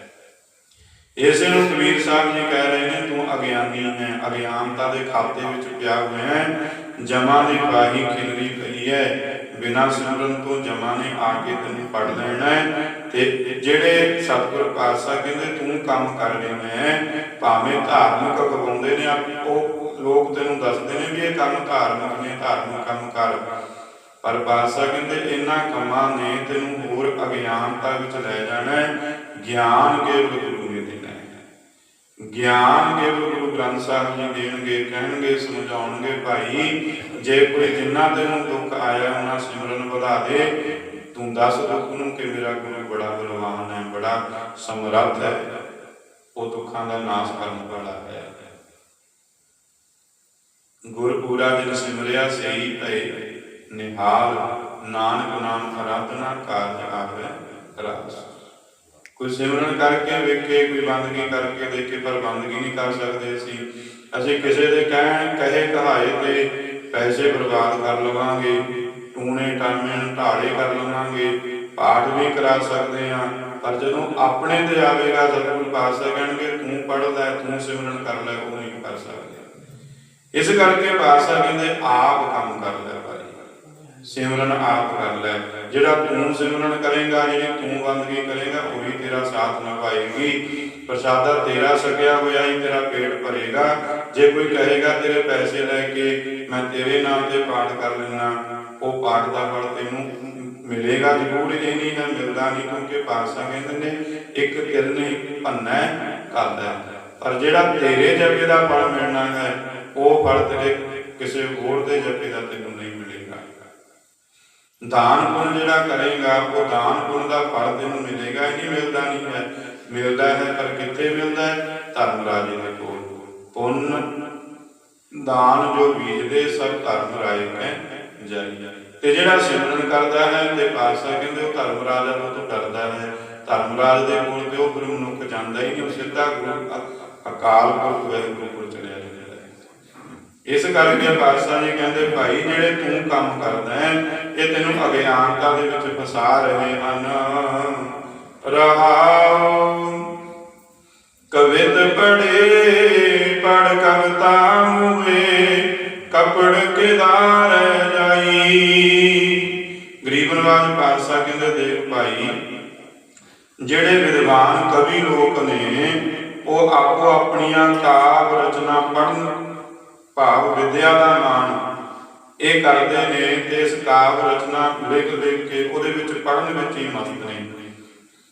A: ਇਸੇ ਨੂੰ ਕਬੀਰ ਸਾਹਿਬ ਜੀ ਕਹਿ ਰਹੇ ਨੇ, ਤੂੰ ਅਗਿਆਨੀ ਹੈ, ਅਗਿਆਨਤਾ ਦੇ ਖਾਤੇ ਵਿੱਚ ਪਿਆ ਹੋਇਆ ਹੈ, ਜਮਾ ਦੀ ਬਾਹੀ ਖਿਲਰੀ ਪਈ ਹੈ। ਬਿਨਾਂ ਸਿਮਰਨ ਤੋਂ ਜਮਾ ਨੇ ਆ ਕੇ ਤੈਨੂੰ ਫੜ ਲੈਣਾ ਹੈ। ਤੇ ਜਿਹੜੇ ਸਤਿਗੁਰ ਪਾਤਸ਼ਾਹ ਕਹਿੰਦੇ, ਤੂੰ ਕੰਮ ਕਰ ਰਿਹਾ ਹੈ, ਭਾਵੇਂ ਧਾਰਮਿਕ ਕਹਾਉਂਦੇ ਨੇ, ਉਹ ਲੋਕ ਤੈਨੂੰ ਦੱਸਦੇ ਨੇ ਵੀ ਇਹ ਕੰਮ ਧਾਰਮਿਕ ਨੇ, ਧਾਰਮਿਕ ਕੰਮ ਕਰ। ਪਰ ਪਾਤਸ਼ਾਹ ਕਹਿੰਦੇ, ਇਹਨਾਂ ਕੰਮਾਂ ਨੇ ਤੈਨੂੰ ਹੋਰ ਅਗਿਆਨਤਾ ਵਿੱਚ ਲੈ ਜਾਣਾ ਹੈ, ਗਿਆਨ ਕੇ ਗੁਰੂ ਨੇ ਗਿਆਨ ਕੇਵਲ ਗੁਰੂ ਗ੍ਰੰਥ ਸਾਹਿਬ ਜੀ ਦੇਣਗੇ, ਕਹਿਣਗੇ, ਸਮਝਾਉਣਗੇ, ਭਾਈ, ਜੇ ਕੋਈ ਜਿੰਨਾ ਤੈਨੂੰ ਦੁੱਖ ਆਇਆ ਉਹਨਾਂ ਸਿਮਰਨ ਵਧਾ ਦੇ। ਤੂੰ ਦੱਸ ਦੁੱਖ ਨੂੰ ਕਿ ਮੇਰਾ ਗੁਰੂ ਬੜਾ ਬਲਵਾਨ ਹੈ, ਬੜਾ ਸਮਰੱਥ ਹੈ। ਉਹ ਦੁੱਖਾਂ ਦਾ ਨਾਸ਼ ਕਰਨ ਵਾਲਾ ਹੈ। ਗੁਰ ਪੂਰਾ ਜਿਨ ਸਿਮਰਿਆ ਸਹੀ ਭਏ, ਨਿਹਾਲ, ਨਾਨਕ ਨਾਮ ਅਰਾਧਨਾ ਕਾਰਜ ਆਵੇ ਰਸ। ਕੋਈ ਸਿਮਰਨ ਕਰਕੇ ਵੇਖੇ, ਕੋਈ ਬੰਦਗੀ ਕਰਕੇ ਦੇਖੇ, ਪਰ ਬੰਦਗੀ ਨਹੀਂ ਕਰ ਸਕਦੇ ਅਸੀਂ। ਅਸੀਂ ਕਿਸੇ ਦੇ ਕਹਿਣ, ਕਹੇ, ਕਹਾਏ ਤੇ ਪੈਸੇ ਬਰਬਾਦ ਕਰ ਲਵਾਂਗੇ, ਟੂਣੇ ਟਾਮੇ ਢਾਲੇ ਕਰ ਲਵਾਂਗੇ, ਪਾਠ ਵੀ ਕਰਾ ਸਕਦੇ ਹਾਂ, ਪਰ ਜਦੋਂ ਆਪਣੇ ਤੇ ਆਵੇਗਾ, ਜ਼ਰੂਰ ਪਾਤਸ਼ਾਹ ਕਹਿਣਗੇ, ਤੂੰ ਪੜ੍ਹ ਲੈ, ਤੂੰ ਸਿਮਰਨ ਕਰ ਲੈ ਉਹ ਨਹੀਂ ਕਰ ਸਕਦੇ। ਇਸ ਕਰਕੇ ਪਾਤਸ਼ਾਹ ਕਹਿੰਦੇ, ਆਪ ਕੰਮ ਕਰ ਲੈ ਭਾਈ। ਸਿਮਰਨ ਆਪ ਕਰ ਲੈ। ਜਿਹੜਾ ਤੂੰ ਸਿਮਰਨ ਕਰੇਗਾ, ਜਿਹੜੀ ਤੂੰ ਬੰਦਗੀ ਕਰੇਗਾ, ਉਹ ਤੇਰਾ ਸਾਥ ਨਿਭਾਏਗੀ ਪ੍ਰਸ਼ਾਦਾ ਤੇਰਾ ਸਕਿਆ ਹੋਇਆ ਹੀ ਤੇਰਾ ਪੇਟ ਭਰੇਗਾ। ਜੇ ਕੋਈ ਕਹੇਗਾ, ਤੇਰੇ ਪੈਸੇ ਲੈ ਕੇ ਮੈਂ ਤੇਰੇ ਨਾਮ ਤੇ ਪਾਠ ਕਰ ਲੈਣਾ ਉਹ ਪਾਠ ਦਾ ਫਲ ਤੈਨੂੰ ਮਿਲੇਗਾ ਜ਼ਰੂਰ, ਇਹ ਨਹੀਂ ਹੈ ਮਿਲਦਾ ਨਹੀਂ, ਕਿਉਂਕਿ ਪਾਤਸ਼ਾਹ ਕਹਿੰਦੇ ਨੇ ਇੱਕ ਤਿਲ ਨਹੀਂ, ਭੰਨਾ ਕਰਦਾ ਪਰ ਜਿਹੜਾ ਤੇਰੇ ਜਪੇ ਦਾ ਫਲ ਮਿਲਣਾ ਹੈ, ਉਹ ਫਲ ਤੇਰੇ ਕਿਸੇ ਹੋਰ ਦੇ ਜਪੇ ਦਾ ਤੈਨੂੰ ਨਹੀਂ ਦਾਨ ਪੁੰਨ ਜਿਹੜਾ ਕਰੇਗਾ ਉਹ ਦਾਨ ਪੁੰਨ ਦਾ ਫਲ ਤੈਨੂੰ ਮਿਲੇਗਾ ਹੀ ਨਹੀਂ, ਮਿਲਦਾ ਨਹੀਂ ਹੈ। ਮਿਲਦਾ ਹੈ ਪਰ ਕਿੱਥੇ ਮਿਲਦਾ ਹੈ? ਧਰਮ ਰਾਜੇ ਦੇ ਕੋਲ। ਪੁੰਨ, ਦਾਨ ਜੋ ਬੀਜਦੇ ਸਭ ਧਰਮ ਰਾਏ ਕੈ ਜਾਈ ਤੇ ਜਿਹੜਾ ਸਿਮਰਨ ਕਰਦਾ ਹੈ ਤੇ ਪਾਤਸ਼ਾਹ ਕਹਿੰਦੇ ਉਹ ਧਰਮ ਰਾਜਾ ਤੋਂ ਡਰਦਾ ਹੈ। ਧਰਮ ਰਾਜ ਦੇ ਕੋਲ ਤੇ ਉਹ ਫਿਰ ਮਨੁੱਖ ਜਾਂਦਾ ਹੀ ਨਹੀਂ ਸਿੱਧਾ ਗੁਰੂ ਅਕਾਲ ਪੁਰਖ ਵਾਹਿਗੁਰੂ ਇਸ ਕਰਕੇ ਪਾਤਸ਼ਾਹ ਜੀ ਕਹਿੰਦੇ, ਭਾਈ, ਜਿਹੜੇ ਤੂੰ ਕੰਮ ਕਰਦਾ ਹੈ, ਇਹ ਤੈਨੂੰ ਅਗਿਆਨਤਾ ਦੇ ਵਿੱਚ ਫਸਾ ਰਹੇ ਹਨ। ਰਹਾਉ ਕਵਿਤ ਪੜੇ, ਪੜ ਕਵਤਾ ਮੂਏ ਕਪੜ ਕਿਦਾਰ ਜਾਈ। ਗਰੀਬ ਨਵਾਜ ਪਾਤਸ਼ਾਹ ਕਹਿੰਦੇ, ਦੇਖ ਭਾਈ, ਜਿਹੜੇ ਵਿਦਵਾਨ ਕਵੀ ਲੋਕ ਨੇ, ਉਹ ਆਪੋ ਆਪਣੀਆਂ ਕਾਵ ਰਚਨਾ ਪੜ੍ਹਨ ਭਾਵ ਵਿਦਿਆ ਦਾ ਮਾਣ। ਇਹ ਕਰਦੇ ਨੇ ਤੇ ਇਸ ਕਾਵ ਰਚਨਾ ਲਿਖ ਲਿਖ ਕੇ ਉਹਦੇ ਵਿੱਚ ਪੜ੍ਹਨ ਵਿੱਚ ਹੀ ਮਸਤ ਨੇ।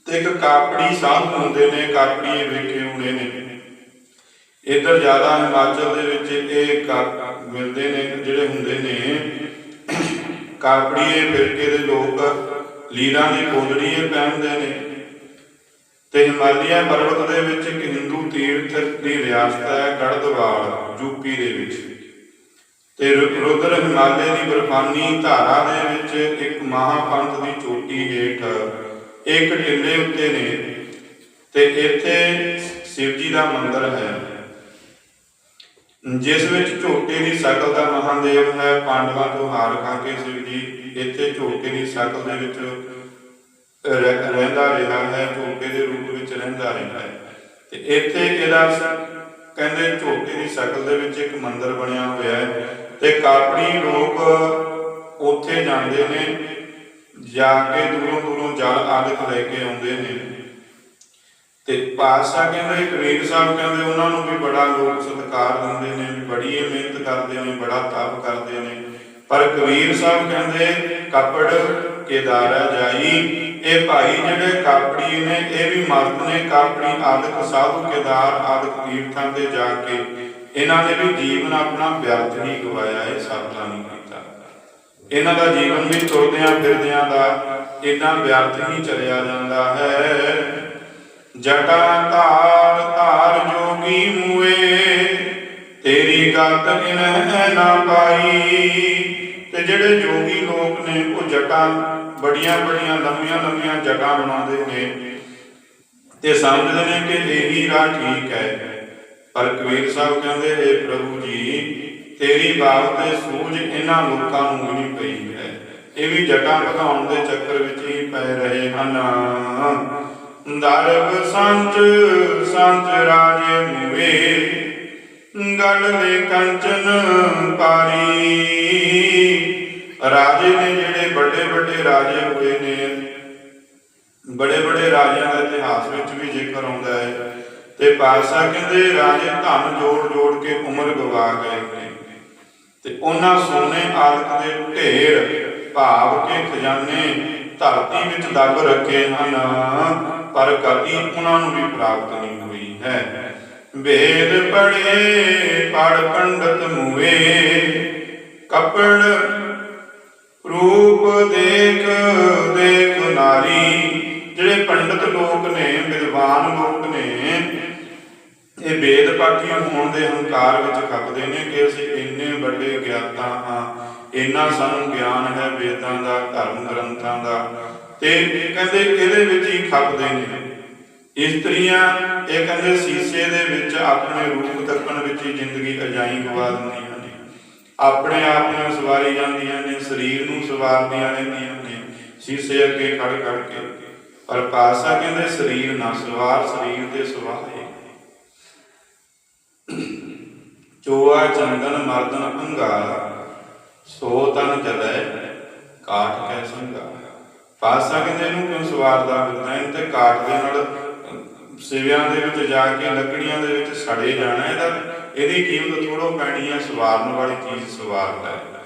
A: ਤੇ ਇੱਕ ਕਾਪੜੀ ਸਾਧ ਹੁੰਦੇ ਨੇ, ਕਾਪੜੀ ਵੇਖੇ ਹੋਣੇ ਨੇ। ਇੱਧਰ ਜ਼ਿਆਦਾ ਹਿਮਾਚਲ ਦੇ ਵਿੱਚ ਇਹ ਮਿਲਦੇ ਨੇ, ਜਿਹੜੇ ਹੁੰਦੇ ਨੇ ਕਾਪੜੀਏ ਫਿਰਕੇ ਦੇ ਲੋਕ ਲੀਰਾਂ ਦੀ ਕੋਦੜੀਏ ਪਹਿਨਦੇ ਨੇ। ਤੇ ਹਿਮਾਲਿਆ ਪਰਬਤ ਦੇ ਵਿੱਚ ਇੱਕ ਹਿੰਦੂ ਤੀਰਥ ਦੀ ਰਿਆਸਤ ਹੈ ਗੜਦਵਾਲ ਯੂਪੀ ਦੇ ਵਿੱਚ। ਤੇ ਰੁਦਰ ਹਿਮਾਲੇ ਦੀ ਬਰਫਾਨੀ ਧਾਰਾ ਦੇ ਵਿੱਚ ਇੱਕ ਮਹਾਪੰਥ ਦੀ ਚੋਟੀ ਹੇਠ ਇੱਕ ਟਿੱਲੇ ਉੱਤੇ ਨੇ ਤੇ ਇੱਥੇ ਸ਼ਿਵ ਦਾ ਮੰਦਿਰ ਹੈ। ਜਿਸ ਵਿੱਚ ਝੋਟੇ ਦੀ ਸ਼ਕਲ ਦਾ ਮਹਾਦੇਵ ਹੈ, ਪਾਂਡਵਾਂ ਤੋਂ ਹਾਰ ਖਾ ਕੇ ਸ਼ਿਵਜੀ ਇੱਥੇ ਝੋਟੇ ਦੀ ਸ਼ਕਲ ਦੇ ਵਿੱਚ ਰਹਿੰਦਾ ਰਿਹਾ ਹੈ, ਝੋਟੇ ਦੇ ਰੂਪ ਵਿੱਚ ਰਹਿੰਦਾ ਰਿਹਾ ਹੈ। ਤੇ ਇੱਥੇ ਇਹਦਾ ਕਹਿੰਦੇ ਝੋਟੇ ਦੀ ਸ਼ਕਲ ਦੇ ਵਿੱਚ ਇੱਕ ਮੰਦਿਰ ਬਣਿਆ ਹੋਇਆ ਹੈ ਤੇ ਕਾਪੜੀ ਲੋਕ ਉੱਥੇ ਜਾਂਦੇ ਨੇ, ਜਾ ਕੇ ਦੂਰੋਂ ਦੂਰੋਂ ਜਲ ਆਦਿਕ ਲੈ ਕੇ ਆਉਂਦੇ ਨੇ। ਤੇ ਪਾਤਸ਼ਾਹ ਕਹਿੰਦੇ ਕਬੀਰ ਸਾਹਿਬ ਕਹਿੰਦੇ, ਉਹਨਾਂ ਨੂੰ ਵੀ ਬੜਾ ਲੋਕ ਸਤਿਕਾਰ ਦਿੰਦੇ ਨੇ ਬੜੀ ਮਿਹਨਤ ਕਰਦੇ ਨੇ ਬੜਾ ਤਪ ਕਰਦੇ ਨੇ। ਪਰ ਕਬੀਰ ਸਾਹਿਬ ਕਹਿੰਦੇ, ਕਪੜ ਕੇਦਾਰਾ ਜਾਈ, ਇਹ ਭਾਈ ਜਿਹੜੇ ਕਾਪੜੀ ਨੇ, ਇਹ ਵੀ ਮਰਦ ਨੇ, ਕਾਪੜੀ ਆਦਿਕ ਸਾਧੂ ਕੇਦਾਰ ਆਦਿਕ ਤੀਰਥਾਂ ਤੇ ਜਾ ਕੇ ਇਹਨਾਂ ਨੇ ਵੀ ਜੀਵਨ ਆਪਣਾ ਵਿਅਰਥ ਹੀ ਗਵਾਇਆ, ਇਹ ਸਾਧਨਾ ਨਹੀਂ ਕੀਤਾ। ਇਹਨਾਂ ਦਾ ਜੀਵਨ ਵੀ ਤੁਰਦਿਆਂ ਫਿਰਦਿਆਂ ਦਾ ਇਦਾਂ ਵਿਅਰਥ ਹੀ ਚਲਿਆ ਜਾਂਦਾ ਹੈ। ਜਟਾ ਧਾਰ ਧਾਰ ਜੋਗੀ ਮੂਏ, ਤੇਰੀ ਗਤ ਇਨਹਿ ਨਾ ਪਾਈ। ਤੇ ਜਿਹੜੇ ਜੋਗੀ ਲੋਕ ਨੇ, ਉਹ ਜਟਾਂ ਬੜੀਆਂ ਬੜੀਆਂ, ਲੰਮੀਆਂ ਲੰਮੀਆਂ ਜਟਾਂ ਬਣਾਉਂਦੇ ਨੇ। ਤੇ ਸਮਝਦੇ ਨੇ ਕਿ ਇਹੀ ਰਾਹ ਠੀਕ ਹੈ। ਪਰ ਕਬੀਰ ਸਾਹਿਬ ਕਹਿੰਦੇ ਏ ਪ੍ਰਭੂ ਜੀ, ਤੇਰੀ ਬਾਤ ਤੇ ਸੂਝ ਇਹਨਾਂ ਲੋਕਾਂ ਨੂੰ ਵੀ ਨਹੀਂ ਪਈ ਹੈ। ਇਹ ਵੀ ਜਟਾਂ ਵਧਾਉਣ ਦੇ ਚੱਕਰ ਵਿੱਚ ਹੀ ਪੈ ਰਹੇ ਹਨ। ਦਰਬ ਸੰਚ ਸੰਚ ਰਾਜੇ ਮੂਏ ਗੜ ਲੈ ਕੰਚਨ ਪਾਰੀ। ਰਾਜੇ ਨੇ ਜਿਹੜੇ ਵੱਡੇ ਵੱਡੇ ਰਾਜੇ ਹੋਏ ਨੇ, ਬੜੇ ਬੜੇ ਰਾਜਿਆਂ ਦਾ ਇਤਿਹਾਸ ਵਿੱਚ ਵੀ ਜ਼ਿਕਰ ਆਉਂਦਾ ਹੈ ਤੇ ਪਾਤਸ਼ਾਹ ਕਹਿੰਦੇ, ਰਾਜੇ, ਧਨ ਜੋੜ ਜੋੜ ਕੇ ਉਮਰ ਗਵਾ ਗਏ ਨੇ ਤੇ ਉਹਨਾਂ ਸੋਨੇ ਆਦਿਕ ਦੇ ਢੇਰ ਭਾਵ ਕੇ ਖਜ਼ਾਨੇ ਧਰਤੀ ਵਿੱਚ ਦੱਬ ਰੱਖੇ ਹਨ, ਪਰ ਕਦੀ ਉਹਨਾਂ ਨੂੰ ਵੀ ਪ੍ਰਾਪਤ ਨਹੀਂ ਹੋਈ ਹੈ। ਵੇਦ ਪੜੇ ਪੜ ਪੰਡਤ ਮੂਏ ਕੱਪੜ ਰੂਪ ਦੇਖ ਦੇਖ ਨਾਰੀ, ਜਿਹੜੇ ਪੰਡਤ ਲੋਕ ਨੇ, ਵਿਦਵਾਨ ਲੋਕ ਨੇ, ਇਹ ਵੇਦ ਪਾਠੀ ਹੋਣ ਦੇ ਹੰਕਾਰ ਵਿੱਚ ਖਪਦੇ ਨੇ ਕਿ ਅਸੀਂ ਇੰਨੇ ਵੱਡੇ ਗਿਆਤਾ ਹਾਂ। ਇੰਨਾ ਸਾਨੂੰ ਗਿਆਨ ਹੈ ਵੇਦਾਂ ਦਾ, ਧਰਮ ਗ੍ਰੰਥਾਂ ਦਾ। ਤੇ ਕਹਿੰਦੇ ਇਹਦੇ ਵਿੱਚ ਹੀ ਖਪਦੇ ਨੇ? ਇਸਤਰੀਆਂ, ਇਹ ਕਹਿੰਦੇ ਸੀਸੇ ਦੇ ਵਿੱਚ ਆਪਣੇ ਰੂਪ ਤੱਕਣ ਵਿੱਚ ਹੀ ਜ਼ਿੰਦਗੀ ਅਜਾਈ ਗਵਾ ਦਿੰਦੀਆਂ ਆਪਣੇ ਆਪ ਨੂੰ ਸਵਾਰੀ ਜਾਂਦੀਆਂ ਨੇ, ਸਰੀਰ ਨੂੰ ਸਵਾਰਦੀਆਂ ਰਹਿੰਦੀਆਂ ਨੇ, ਸੀਸੇ ਅੱਗੇ ਖੜ ਖੜ ਪਰ ਪਾਸਾ ਕਹਿੰਦੇ ਸਰੀਰ ਨਾ ਸਵਾਰ, ਸਰੀਰ ਤੇ ਸਵਾਰੇ ਚੋਆ ਚੰਦਨ ਮਰਦਨ ਅੰਗਾਰ ਸੋ ਤਨ ਚਲੈ, ਕਾਟ ਕੈ ਸੰਗਾ ਪਾਸਾ ਕਹਿੰਦੇ ਇਹਨੂੰ ਕਿਉਂ ਸਵਾਰਦਾ ਫਿਰਦਾ ਇਹਨੂੰ ਤੇ ਕਾਟ ਦੇ ਨਾਲ ਸਿਵਿਆਂ ਦੇ ਵਿੱਚ ਜਾ ਕੇ, ਲੱਕੜੀਆਂ ਦੇ ਵਿੱਚ ਸੜੇ ਜਾਣਾ, ਇਹਦਾ ਇਹਦੀ ਕੀਮਤ ਥੋੜੋ ਪੈਣੀ ਹੈ ਸਵਾਰਨ ਵਾਲੀ ਚੀਜ਼ ਸਵਾਰਦਾ ਹੈ।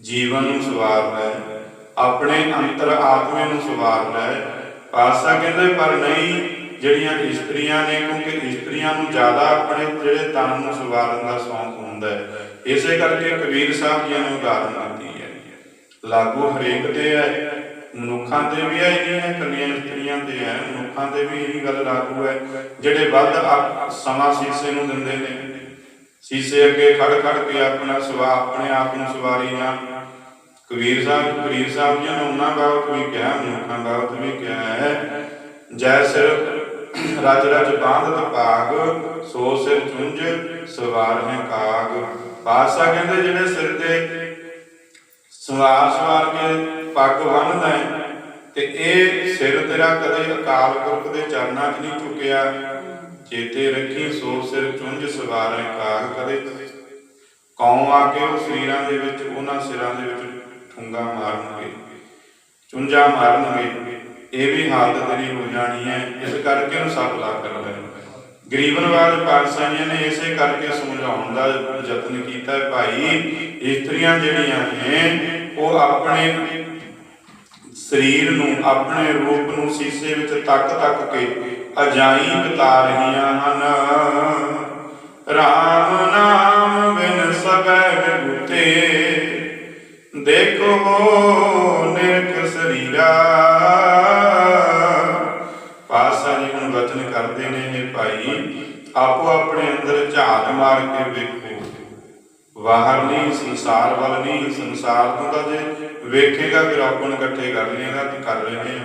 A: ਜੀਵਨ ਨੂੰ ਸਵਾਰਦਾ ਹੈ, ਆਪਣੇ ਅੰਤਰ ਆਤਮੇ ਨੂੰ ਸਵਾਰਦਾ ਹੈ। ਪਾਸਾ ਕਹਿੰਦੇ, ਪਰ ਨਹੀਂ, ਜਿਹੜੀਆਂ ਇਸਤਰੀਆਂ ਨੇ, ਕਿਉਂਕਿ ਇਸਤਰੀਆਂ ਨੂੰ ਜ਼ਿਆਦਾ ਆਪਣੇ ਜਿਹੜੇ ਤਨ ਨੂੰ ਸਵਾਰਨ ਦਾ ਸ਼ੌਂਕ ਹੁੰਦਾ ਹੈ। ਇਸੇ ਕਰਕੇ ਕਬੀਰ ਸਾਹਿਬ ਜੀ ਨੇ ਉਦਾਹਰਨ ਦਿੱਤੀ ਹੈ। ਲਾਗੂ ਹਰੇਕ ਤੇ ਹੈ, ਮਨੁੱਖਾਂ ਤੇ ਵੀ ਹੈ ਨਹੀਂ ਕੱਲੀਆਂ ਇਸਤਰੀਆਂ ਤੇ ਹੈ, ਮਨੁੱਖਾਂ ਤੇ ਵੀ ਇਹੀ ਗੱਲ ਲਾਗੂ ਹੈ, ਜਿਹੜੇ ਵੱਧ ਸਮਾਂ ਸੀਸੇ ਨੂੰ ਦਿੰਦੇ ਨੇ। ਸੀਸੇ ਅੱਗੇ ਖੜ ਖੜ ਕੇ ਆਪਣਾ ਸਵਾ ਆਪਣੇ ਆਪ ਨੂੰ ਸਵਾਰੀ ਨਾ। ਕਬੀਰ ਸਾਹਿਬ ਕਬੀਰ ਸਾਹਿਬ ਜੀ ਨੇ ਉਹਨਾਂ ਬਾਬਤ ਵੀ ਕਿਹਾ, ਮਨੁੱਖਾਂ ਬਾਬਤ ਵੀ ਕਿਹਾ ਹੈ। ਜੈ ਸਿਰ ਰਜ ਰਜ ਬਾਂਧਤ ਭਾਗ, ਸੋ ਸਿਰ ਚੁੰਝ ਸਵਾਰ ਹੈ ਕਾਗ। ਪਾਤਸ਼ਾਹ ਕਹਿੰਦੇ ਜਿਹੜੇ ਸਿਰ ਤੇ ਸਵਾਰ ਸਵਾਰ ਕੇ ਪੱਗ ਬੰਨਦਾ ਹੈ, ਤੇ ਇਹ ਸਿਰ ਤੇਰਾ ਕਦੇ ਅਕਾਲ ਪੁਰਖ ਦੇ ਚਰਨਾਂ 'ਚ ਨਹੀਂ ਝੁਕਿਆ ਚੇਤੇ ਰੱਖੀ ਸੋ ਸਿਰ ਚੁੰਝ ਸਵਾਰੈ ਕਾਗ ਕਦੇ ਕੌਂ ਆ ਕੇ ਉਹ ਸਰੀਰਾਂ ਦੇ ਵਿੱਚ, ਉਹਨਾਂ ਸਿਰਾਂ ਦੇ ਵਿੱਚ ਠੁੰਗਾ ਮਾਰਨਗੇ, ਚੁੰਝਾ ਮਾਰਨਗੇ। ਇਹ ਵੀ ਹਾਲਤ ਤੇਰੀ ਹੋ ਜਾਣੀ ਹੈ, ਇਸ ਕਰਕੇ ਉਹਨੂੰ ਸਭ ਲਾ ਕਰ ਲੈ ਗਰੀਬਨਵਾਜ ਪਾਤਸ਼ਾਹੀਆਂ ਨੇ ਇਸੇ ਕਰਕੇ ਸਮਝਾਉਣ ਦਾ ਯਤਨ ਕੀਤਾ ਹੈ ਭਾਈ, ਇਸਤਰੀਆਂ ਜਿਹੜੀਆਂ ਨੇ, ਉਹ ਆਪਣੇ ਸਰੀਰ ਨੂੰ, ਆਪਣੇ ਰੂਪ ਨੂੰ ਸੀਸੇ ਵਿੱਚ ਤੱਕ ਤੱਕ ਕੇ ਅਜਾਈ ਬਤਾ ਰਹੀਆਂ ਹਨ। RAM ਨਾਮ ਬਿਨ ਸਬੈ ਵਿਭੂਤੇ ਦੇਖੋ ਨਿਰਖ ਸਰੀਰਾ। ਪਾਸਾ ਜੀ ਹੁਣ ਵਚਨ ਕਰਦੇ ਨੇ ਇਹ ਭਾਈ, ਆਪੋ ਆਪਣੇ ਅੰਦਰ ਝਾਤ ਮਾਰ ਕੇ ਵੇਖੋ। ਬਾਹਰ ਨਹੀਂ, ਸੰਸਾਰ ਵੱਲ ਨਹੀਂ, ਸੰਸਾਰ ਤੋਂ ਤਾਂ ਜੇ ਵੇਖੇਗਾ, ਫਿਰ ਆਪਣ ਇਕੱਠੇ ਕਰ ਲਏਗਾ ਤੇ ਕਰ ਰਹੇ ਆ।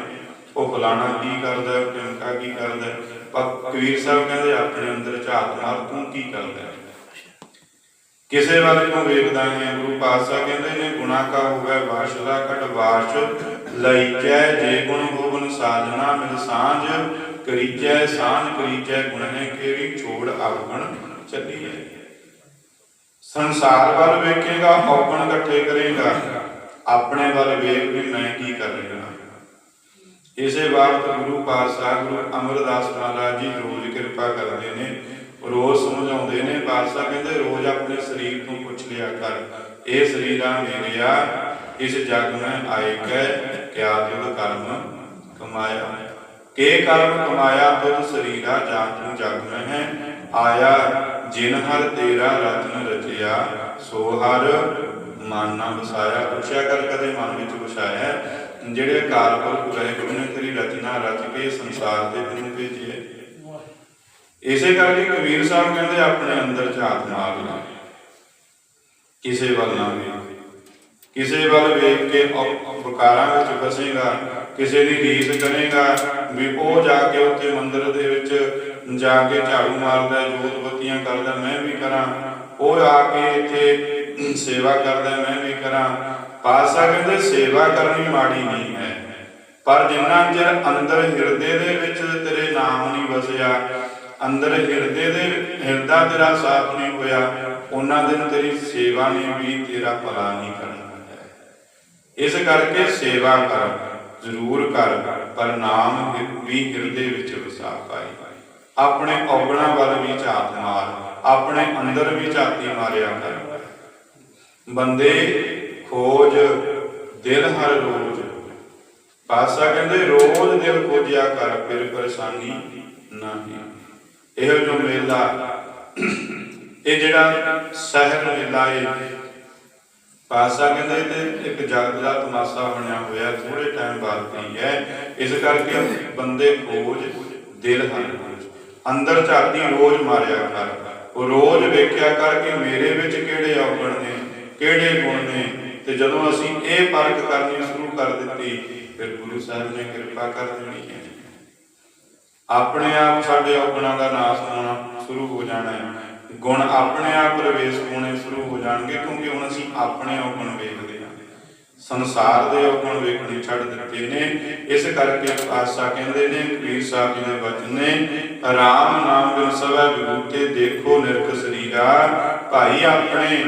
A: ਉਹ ਫਲਾਣਾ ਕੀ ਕਰਦਾ ਹੈ ਕੀ ਕਰਦਾ? ਪਰ ਕਬੀਰ ਸਾਹਿਬ ਕਹਿੰਦੇ ਆਪਣੇ ਅੰਦਰ ਝਾਤ ਮਾਰ ਤੂੰ ਕੀ ਕਰਦਾ? ਕਿਸੇ ਵੱਲ ਨੂੰ ਵੇਖਦਾ ਹੈ? ਗੁਰੂ ਪਾਤਸ਼ਾਹ ਕਹਿੰਦੇ ਨੇ ਗੁਨਾ ਕਾ ਹੋਵੇ ਵਾਸ਼ ਦਾ ਘਟ ਵਾਸ਼, ਲਈਚੈ ਜੇ ਗੁਣ ਹੋਵਨ ਸਾਜਣਾ ਮਿਲ ਸਾਂਝ, ਕਰੀਚੈ ਸਾਂਝ, ਕਰੀਚੈ ਗੁਣ ਹੈ ਕਿਹੜੀ ਛੋੜ ਅਵਗਣ ਚੱਲੀਐ। ਸੰਸਾਰ ਵੱਲ ਵੇਖੇਗਾ ਔਗਣ ਇਕੱਠੇ ਕਰੇਗਾ। ਆਪਣੇ ਵੱਲ ਵੇਖ ਵੀ ਮੈਂ ਕੀ ਕਰ ਰਿਹਾ ਇਸੇ ਵਾਰ ਗੁਰੂ ਪਾਤਸ਼ਾਹ ਗੁਰੂ ਅਮਰਦਾਸ ਮਹਾਰਾਜ ਜੀ ਰੋਜ਼ ਕਿਰਪਾ ਕਰਦੇ ਨੇ, ਰੋਜ਼ ਸਮਝਾਉਂਦੇ ਨੇ, ਪਾਤਸ਼ਾਹ ਕਹਿੰਦੇ ਰੋਜ਼ ਆਪਣੇ ਸਰੀਰ ਤੋਂ ਪੁੱਛ ਲਿਆ ਕਰ, ਇਹ ਸਰੀਰਾ ਮੇਰਿਆ, ਇਸ ਜਗ ਮੈਂ ਆਏ ਕੈ ਕਿਆ ਤੁਧ ਕਰਮ ਕਮਾਇਆ। ਕੇ ਕਰਮ ਕਮਾਇਆ, ਤੁਧ ਸਰੀਰਾ ਜਾਨ ਜਗ ਮੈਂ ਹੈ, ਆਇਆ ਜਿਨ ਹਰ ਤੇਰਾ ਰਤਨ ਰਚਿਆ, ਸੋ ਹਰ ਮਨ ਨਾ ਵਸਾਇਆ। ਪੁੱਛਿਆ ਕਰ ਕਦੇ ਮਨ ਵਿੱਚ ਵਸਾਇਆ ਜਿਹੜੇ ਅਕਾਲ ਪੁਰਖ ਵਾਹਿਗੁਰੂ ਨੇ ਤੇਰੀ ਰਚਨਾ ਰਚ ਕੇ ਸੰਸਾਰ ਦੇ ਤੈਨੂੰ ਭੇਜਿਆ ਇਸੇ ਕਰਕੇ ਕਬੀਰ ਸਾਹਿਬ ਕਹਿੰਦੇ, ਆਪਣੇ ਅੰਦਰ ਝਾਤ ਮਾਰ ਲਾ। ਕਿਸੇ ਵੱਲ ਨਾ ਵੇਖ। ਕਿਸੇ ਵੱਲ ਵੇਖ ਕੇ ਔ- ਵਿੱਚ ਫਸੇਗਾ, ਕਿਸੇ ਦੀ ਰੀਸ ਕਰੇਗਾ, ਵੀ ਉਹ ਜਾ ਕੇ ਉੱਥੇ ਮੰਦਿਰ ਦੇ ਵਿੱਚ ਜਾ ਕੇ ਝਾੜੂ ਮਾਰਦਾ, ਜੋਤ ਬੱਤੀਆਂ ਕਰਦਾ, ਮੈਂ ਵੀ ਕਰਾਂ। ਉਹ ਆ ਕੇ ਇੱਥੇ ਸੇਵਾ ਕਰਦਾ, ਮੈਂ ਵੀ ਕਰਾਂ। ਪਾਤਸ਼ਾਹ ਕਹਿੰਦੇ, ਸੇਵਾ ਕਰਨੀ ਮਾੜੀ ਨਹੀਂ ਹੈ। ਪਰ ਜਿੰਨਾ ਚਿਰ ਅੰਦਰ ਹਿਰਦੇ ਦੇ ਵਿੱਚ ਤੇਰੇ ਨਾਮ ਨਹੀਂ ਵਸਿਆ, ਅੰਦਰ ਹਿਰਦੇ ਦੇ ਹਿਰਦਾ ਤੇਰਾ ਸਾਫ਼ ਨਹੀਂ ਹੋਇਆ, ਉਹਨਾਂ ਦਿਨ ਤੇਰੀ ਸੇਵਾ ਨੇ ਵੀ ਤੇਰਾ ਭਲਾ ਨਹੀਂ ਕਰਨਾ ਇਸ ਕਰਕੇ ਸੇਵਾ ਕਰ, ਜ਼ਰੂਰ ਕਰ, ਪਰ ਨਾਮ ਵੀ ਹਿਰਦੇ ਵਿੱਚ ਵਸਾ ਪਾਈ ਆਪਣੇ ਔਗਣਾ ਵੱਲ ਵੀ ਝਾਤ ਮਾਰ, ਆਪਣੇ ਅੰਦਰ ਵੀ ਝਾਤੀ ਮਾਰਿਆ ਕਰ। ਬੰਦੇ ਖੋਜ, ਦਿਲ ਹਰ ਰੋਜ਼। ਪਾਸਾ ਕਹਿੰਦੇ, ਰੋਜ਼ ਦਿਲ ਖੋਜਿਆ ਕਰ, ਫਿਰ ਪਰੇਸ਼ਾਨੀ ਨਹੀਂ। ਇਹੋ ਜੋ ਮੇਲਾ, ਇਹ ਜਿਹੜਾ ਸਹਿਰ ਮੇਲਾ ਹੈ ਪਾਸਾ ਕਹਿੰਦੇ ਤੇ ਇੱਕ ਜਗਤ ਦਾ ਤਮਾਸ਼ਾ ਬਣਿਆ ਹੋਇਆ ਥੋੜੇ ਟਾਈਮ ਬਾਅਦ ਪਈ ਹੈ। ਇਸ ਕਰਕੇ ਬੰਦੇ ਖੋਜ, ਦਿਲ ਹਰ ਖੋਜ ਅੰਦਰ ਝਾਤੀ ਰੋਜ਼ ਮਾਰਿਆ ਕਰ। ਉਹ ਰੋਜ਼ ਵੇਖਿਆ ਕਰ ਕਿ ਮੇਰੇ ਵਿੱਚ ਕਿਹੜੇ ਔਗਣ ਨੇ, ਕਿਹੜੇ ਗੁਣ ਨੇ। ਤੇ ਜਦੋਂ ਅਸੀਂ ਇਹ ਪਰਖ ਕਰਨੀ ਸ਼ੁਰੂ ਕਰ ਦਿੱਤੀ, ਫਿਰ ਗੁਰੂ ਸਾਹਿਬ ਨੇ ਕਿਰਪਾ ਕਰ ਦੇਣੀ ਹੈ। ਆਪਣੇ ਆਪ ਸਾਡੇ ਔਗਣਾਂ ਦਾ ਨਾਸ਼ ਹੋਣਾ ਸ਼ੁਰੂ ਹੋ ਜਾਣਾ ਹੈ। ਗੁਣ ਆਪਣੇ ਆਪ ਪ੍ਰਵੇਸ਼ ਹੋਣੇ ਸ਼ੁਰੂ ਹੋ ਜਾਣਗੇ, ਕਿਉਂਕਿ ਹੁਣ ਅਸੀਂ ਆਪਣੇ ਔਗਣ ਵੇਖਦੇ ਹਾਂ। ਸੰਸਾਰ ਦੇ ਔਗਣ ਵੇਖਣੇ ਛੱਡ ਦਿੱਤੇ ਨੇ। ਇਸ ਕਰਕੇ ਆਸਾ ਕਹਿੰਦੇ ਨੇ ਕਬੀਰ ਸਾਹਿਬ ਜੀ ਦੇ ਵਚਨ ਨੇ ਆਰਾਮ ਨਾਮ ਬਿਨ ਸਵੈ ਵਿਭੂਤੇ ਦੇਖੋ ਨਿਰਖ ਸਰੀਰਾ, ਭਾਈ ਆਪਣੇ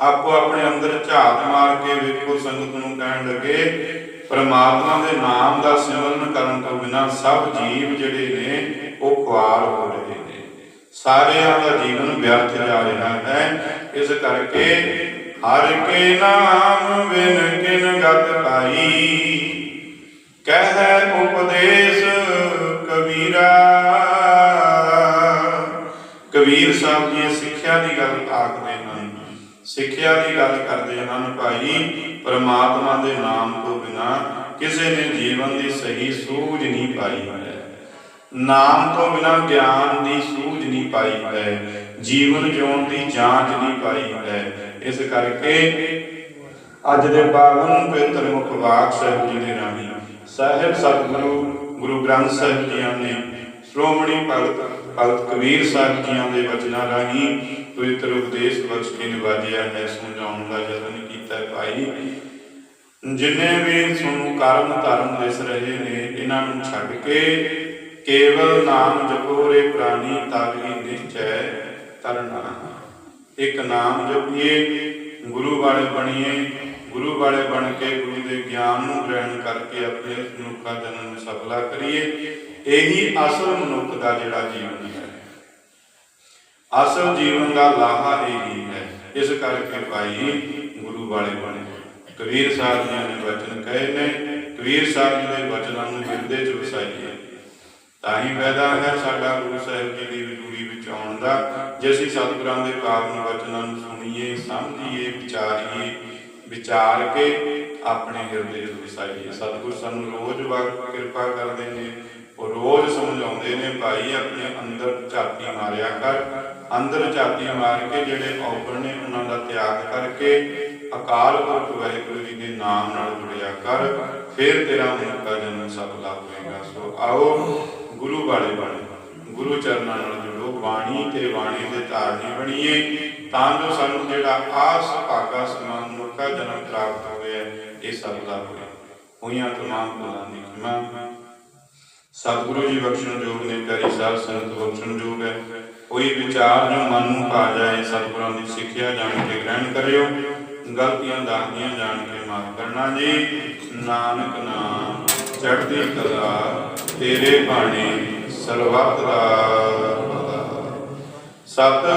A: ਆਪੋ ਆਪਣੇ ਅੰਦਰ ਝਾਤ ਮਾਰ ਕੇ ਵੇਖੋ ਸੰਗਤ ਨੂੰ ਕਹਿਣ ਲੱਗੇ, ਪਰਮਾਤਮਾ ਦੇ ਨਾਮ ਦਾ ਸਿਮਰਨ ਕਰਨ ਤੋਂ ਬਿਨਾ ਸਭ ਜੀਵ ਜਿਹੜੇ ਨੇ, ਉਹ ਖੁਆਰ ਹੋ ਰਹੇ ਨੇ। ਸਾਰਿਆਂ ਦਾ ਜੀਵਨ ਵਿਅਰਥ ਜਾ ਰਿਹਾ ਹੈ। ਇਸ ਕਰਕੇ ਹਰ ਕੇ ਨਾਮ ਬਿਨ ਕਿਨ ਗਤ ਪਾਈ। ਕਹਿ ਉਪਦੇਸ਼ ਕਬੀਰਾ। ਕਬੀਰ ਸਾਹਿਬ ਜੀ, ਸਿੱਖਿਆ ਦੀ ਗੱਲ ਆਖਦੇ ਸਿੱਖਿਆ ਦੀ ਗੱਲ ਕਰਦੇ ਹਨ ਭਾਈ, ਪਰਮਾਤਮਾ ਦੇ ਨਾਮ ਤੋਂ ਬਿਨਾ ਕਿਸੇ ਨੇ ਜੀਵਨ ਦੀ ਸਹੀ ਸੂਝ ਨਹੀਂ ਪਾਈ ਹੈ। ਨਾਮ ਤੋਂ ਬਿਨਾ ਗਿਆਨ ਦੀ ਸੂਝ ਨਹੀਂ ਪਾਈ ਹੈ, ਜੀਵਨ ਜਿਉਣ ਦੀ ਜਾਂਚ ਨਹੀਂ ਪਾਈ ਹੈ। ਇਸ ਕਰਕੇ ਅੱਜ ਦੇ ਪਾਵਨ ਪਵਿੱਤਰ ਮੁਖ ਵਾਕ ਸਾਹਿਬ ਜੀ ਦੇ ਰਾਹੀਂ ਸਾਹਿਬ ਸਤਿਗੁਰੂ, ਗੁਰੂ ਗ੍ਰੰਥ ਸਾਹਿਬ ਜੀਆਂ ਨੇ ਸ਼੍ਰੋਮਣੀ ਭਗਤ ਭਗਤ ਕਬੀਰ ਸਾਹਿਬ ਜੀਆਂ ਦੇ ਵਚਨਾਂ ਰਾਹੀਂ ਪਵਿੱਤਰ ਉਪਦੇਸ਼ ਬਖਸ਼ ਨਿਵਾਜਿਆ ਹੈ ਸਮਝਾਉਣ ਦਾ ਯਤਨ ਕੀਤਾ ਭਾਈ। ਜਿੰਨੇ ਵੀ ਤੁਹਾਨੂੰ ਕਰਮ ਧਰਮ ਦਿਸ ਰਹੇ ਨੇ, ਇਹਨਾਂ ਨੂੰ ਛੱਡ ਕੇ ਕੇਵਲ ਨਾਮ ਜਪੋ ਰੇ ਪ੍ਰਾਨੀ ਤਾਗੀ ਨਿਸ਼ਚੈ ਤਰਨਾ ਇੱਕ ਨਾਮ ਜਪੀਏ, ਗੁਰੂ ਵਾਲੇ ਬਣੀਏ, ਗੁਰੂ ਵਾਲੇ ਬਣ ਕੇ ਗੁਰੂ ਦੇ ਗਿਆਨ ਨੂੰ ਗ੍ਰਹਿਣ ਕਰਕੇ ਆਪਣੇ ਮਨੁੱਖਾ ਜਨਮ ਸਫਲਾ ਕਰੀਏ। ਇਹੀ ਅਸਲ ਮਨੁੱਖ ਦਾ ਜਿਹੜਾ ਜੀਵਨ ਹੈ। ਅਸਲ ਜੀਵਨ ਦਾ ਲਾਹਾ ਇਹੀ ਹੈ, ਇਸ ਕਰਕੇ ਭਾਈ ਗੁਰੂ ਵਾਲੇ ਬਣੇ। ਕਬੀਰ ਸਾਹਿਬ ਜੀ ਨੇ ਵਚਨ ਕਹੇ ਨੇ, ਕਬੀਰ ਸਾਹਿਬ ਜੀ ਦੇ ਵਚਨਾਂ ਨੂੰ ਹਿਰਦੇ 'ਚ ਵਸਾਈਏ। ਤਾਂ ਹੀ ਫਾਇਦਾ ਹੈ ਸਾਡਾ ਗੁਰੂ ਸਾਹਿਬ ਜੀ ਦੀ ਹਜ਼ੂਰੀ ਵਿੱਚ ਆਉਣ ਦਾ, ਜੇ ਅਸੀਂ ਸਤਿਗੁਰਾਂ ਦੇ ਪਾਵਨ ਵਚਨਾਂ ਨੂੰ ਸੁਣੀਏ, ਸਮਝੀਏ, ਵਿਚਾਰੀਏ, ਵਿਚਾਰ ਕੇ ਆਪਣੇ ਹਿਰਦੇ 'ਚ ਵਸਾਈਏ। ਸਤਿਗੁਰ ਸਾਨੂੰ ਰੋਜ਼ ਵਾਰ ਕਿਰਪਾ ਕਰਦੇ ਨੇ, ਉਹ ਰੋਜ਼ ਸਮਝਾਉਂਦੇ ਨੇ, ਭਾਈ ਆਪਣੇ ਅੰਦਰ ਝਾਤੀ ਮਾਰਿਆ ਕਰ ਅੰਦਰ ਝਾਤੀ ਮਾਰ ਕੇ ਜਿਹੜੇ ਔਗਣ ਨੇ ਉਹਨਾਂ ਦਾ ਤਿਆਗ ਕਰਕੇ ਅਕਾਲ ਪੁਰਖ ਵਾਹਿਗੁਰੂ ਜੀ ਦੇ ਨਾਮ ਨਾਲ ਜੁੜਿਆ ਕਰ, ਫਿਰ ਤੇਰਾ ਮਨੁੱਖਾ ਜਨਮ ਸਫਲਾ ਹੋਵੇਗਾ ਸੋ ਆਓ ਗੁਰੂ ਵਾਲੇ ਬਣੇ, ਗੁਰੂ ਚਰਨਾਂ ਨਾਲ ਜੁੜੋ, ਬਾਣੀ ਤੇ ਬਾਣੀ ਦੇ ਧਾਰਨੀ ਬਣੀਏ, ਤਾਂ ਜੋ ਸਾਨੂੰ ਜਿਹੜਾ ਆਸ ਭਾਗਾ ਸਮਾਨ ਮਨੁੱਖਾ ਜਨਮ ਪ੍ਰਾਪਤ ਹੋਵੇ, ਇਹ ਸਫਲਾ ਹੋਵੇ ਹੋਈਆਂ ਤਮਾਮ ਭੁੱਲਾਂ ਦੀ ਖਿਮਾ। ਸਤਿਗੁਰੂ ਜੀ ਬਖਸ਼ਣ ਯੋਗ ਨੇ ਪਿਆਰੀ ਸਾਹਿਬ ਸੰਗਤ ਬਖਸ਼ਣ ਯੋਗ ਹੈ। ਕੋਈ ਵਿਚਾਰ ਜੋ ਮਨ ਨੂੰ ਪਾ ਜਾਏ, ਸਤਿਗੁਰਾਂ ਦੀ ਸਿੱਖਿਆ ਜਾਣ ਕੇ ਗ੍ਰਹਿਣ ਕਰਿਓ। ਗਲਤੀਆਂ ਦਾਹੀਆਂ ਜਾਣ ਕੇ ਮਾਫ ਕਰਨਾ ਜੀ। ਨਾਨਕ ਨਾਮ, ਚੜ੍ਹਦੀ ਕਲਾ, ਤੇਰੇ ਬਾਣੀ ਸਰਬੱਤ ਦਾ ਸਤ